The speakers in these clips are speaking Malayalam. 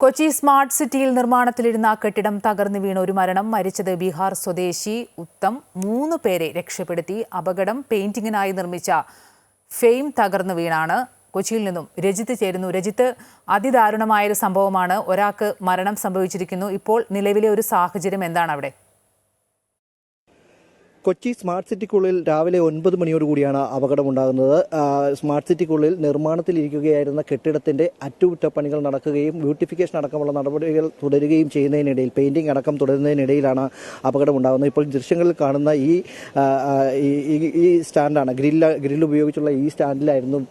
കൊച്ചി സ്മാർട്ട് സിറ്റിയിൽ നിർമ്മാണത്തിലിരുന്ന കെട്ടിടം തകർന്നു വീണ ഒരു മരണം. മരിച്ചത് ബീഹാർ സ്വദേശി ഉത്തം. മൂന്ന് പേരെ രക്ഷപ്പെടുത്തി. അപകടം പെയിന്റിങ്ങിനായി നിർമ്മിച്ച ഫെയിം തകർന്നു വീണാണ്. കൊച്ചിയിൽ നിന്നും രജിത്ത് ചേരുന്നു. രജിത്ത് അതിദാരുണമായൊരു സംഭവമാണ്. ഒരാൾക്ക് മരണം സംഭവിച്ചിരിക്കുന്നു. ഇപ്പോൾ നിലവിലെ ഒരു സാഹചര്യം എന്താണ് അവിടെ? കൊച്ചി സ്മാർട്ട് സിറ്റിക്കുള്ളിൽ രാവിലെ ഒൻപത് മണിയോടുകൂടിയാണ് അപകടമുണ്ടാകുന്നത്. സ്മാർട്ട് സിറ്റിക്കുള്ളിൽ നിർമ്മാണത്തിലിരിക്കുകയായിരുന്ന കെട്ടിടത്തിന്റെ അറ്റകുറ്റപ്പണികൾ നടക്കുകയും ബ്യൂട്ടിഫിക്കേഷൻ അടക്കമുള്ള നടപടികൾ തുടരുകയും ചെയ്യുന്നതിനിടയിൽ പെയിന്റിംഗ് അടക്കം തുടരുന്നതിനിടയിലാണ് അപകടമുണ്ടാകുന്നത്. ഇപ്പോൾ ദൃശ്യങ്ങളിൽ കാണുന്ന ഈ ഈ- സ്റ്റാൻഡാണ്. ഗ്രില്ല ഗ്രില്ല് ഉപയോഗിച്ചുള്ള ഈ സ്റ്റാൻഡിലായിരുന്നു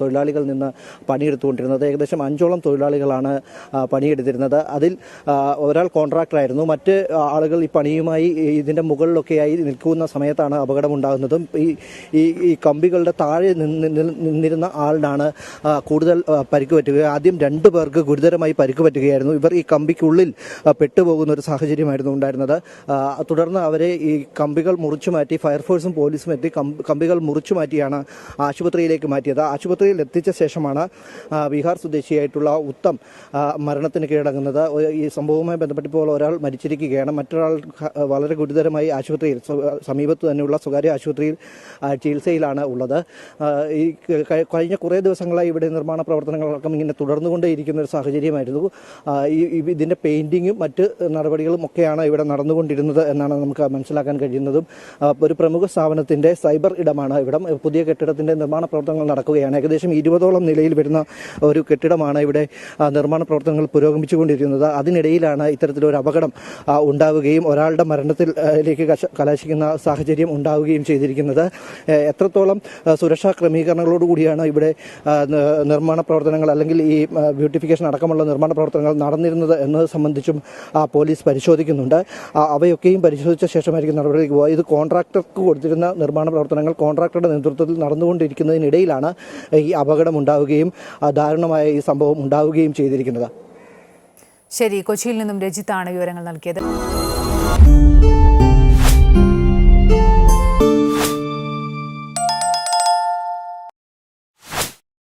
തൊഴിലാളികൾ നിന്ന് പണിയെടുത്തുകൊണ്ടിരുന്നത്. ഏകദേശം അഞ്ചോളം തൊഴിലാളികളാണ് പണിയെടുത്തിരുന്നത്. അതിൽ ഒരാൾ കോൺട്രാക്ടറായിരുന്നു. മറ്റ് ആളുകൾ ഈ പണിയുമായി ഇതിന്റെ മുകളിലൊക്കെയായി നിൽക്കുന്ന സമയത്താണ് അപകടമുണ്ടാകുന്നതും. ഈ ഈ ഈ കമ്പികളുടെ താഴെ നിന്ന് നിന്ന് നിന്നിരുന്ന ആളിനാണ് കൂടുതൽ പരിക്ക് പറ്റുക ആദ്യം രണ്ട് പേർക്ക് ഗുരുതരമായി പരിക്ക് പറ്റുകയായിരുന്നു ഇവർ ഈ കമ്പിക്കുള്ളിൽ പെട്ടുപോകുന്ന ഒരു സാഹചര്യമായിരുന്നു ഉണ്ടായിരുന്നത്. തുടർന്ന് അവരെ ഈ കമ്പികൾ മുറിച്ചു മാറ്റി ഫയർഫോഴ്സും പോലീസും എത്തി കമ്പികൾ മുറിച്ചു മാറ്റിയാണ് ആശുപത്രിയിലേക്ക് മാറ്റിയത്. ആശുപത്രിയിൽ എത്തിച്ച ശേഷമാണ് ബീഹാർ സ്വദേശിയായിട്ടുള്ള ഉത്തം മരണത്തിന് കീഴടങ്ങുന്നത്. ഈ സംഭവവുമായി ബന്ധപ്പെട്ട് ഇപ്പോൾ ഒരാൾ മരിച്ചിരിക്കുകയാണ്. മറ്റൊരാൾ വളരെ ഗുരുതരമായി ആശുപത്രിയിൽ സമീപത്ത് തന്നെയുള്ള സ്വകാര്യ ആശുപത്രിയിൽ ചികിത്സയിലാണ് ഉള്ളത്. ഈ കഴിഞ്ഞ കുറേ ദിവസങ്ങളായി ഇവിടെ നിർമ്മാണ പ്രവർത്തനങ്ങളടക്കം ഇങ്ങനെ തുടർന്നുകൊണ്ടേയിരിക്കുന്ന ഒരു സാഹചര്യമായിരുന്നു. ഈ ഇതിന്റെ പെയിന്റിങ്ങും മറ്റ് നടപടികളും ഒക്കെയാണ് ഇവിടെ നടന്നുകൊണ്ടിരുന്നത് എന്നാണ് നമുക്ക് മനസ്സിലാക്കാൻ കഴിയുന്നതും. ഒരു പ്രമുഖ സ്ഥാപനത്തിന്റെ സൈബർ ഇടമാണ് ഇവിടം. പുതിയ കെട്ടിടത്തിന്റെ നിർമ്മാണ പ്രവർത്തനങ്ങൾ നടക്കുകയാണ്. ഏകദേശം ഇരുപതോളം നിലയിൽ വരുന്ന ഒരു കെട്ടിടമാണ് ഇവിടെ നിർമ്മാണ പ്രവർത്തനങ്ങൾ പുരോഗമിച്ചുകൊണ്ടിരിക്കുന്നത് അതിനിടയിലാണ് ഇത്തരത്തിലൊരു അപകടം ഉണ്ടാവുകയും ഒരാളുടെ മരണത്തിലേക്ക് കലാശിക്കുന്ന സാഹചര്യം ഉണ്ടാവുകയും ചെയ്തിരിക്കുന്നത്. എത്രത്തോളം സുരക്ഷാ ക്രമീകരണങ്ങളോടുകൂടിയാണ് ഇവിടെ നിർമ്മാണ പ്രവർത്തനങ്ങൾ അല്ലെങ്കിൽ ഈ ബ്യൂട്ടിഫിക്കേഷൻ അടക്കമുള്ള നിർമ്മാണ പ്രവർത്തനങ്ങൾ നടന്നിരുന്നത് എന്നത് സംബന്ധിച്ചും പോലീസ് പരിശോധിക്കുന്നുണ്ട്. അവയൊക്കെയും പരിശോധിച്ച ശേഷമായിരിക്കും പോകുക ഇത് കോൺട്രാക്ടർക്ക് കൊടുത്തിരുന്ന നിർമ്മാണ പ്രവർത്തനങ്ങൾ കോൺട്രാക്ടറുടെ നേതൃത്വത്തിൽ നടന്നുകൊണ്ടിരിക്കുന്നതിനിടയിലാണ് ഈ അപകടം ഉണ്ടാവുകയും ദാരുണമായ ഈ സംഭവം ഉണ്ടാവുകയും ചെയ്തിരിക്കുന്നത്. ശരി കൊച്ചിയിൽ നിന്നും രജിത്താണ് വിവരങ്ങൾ നൽകിയത്.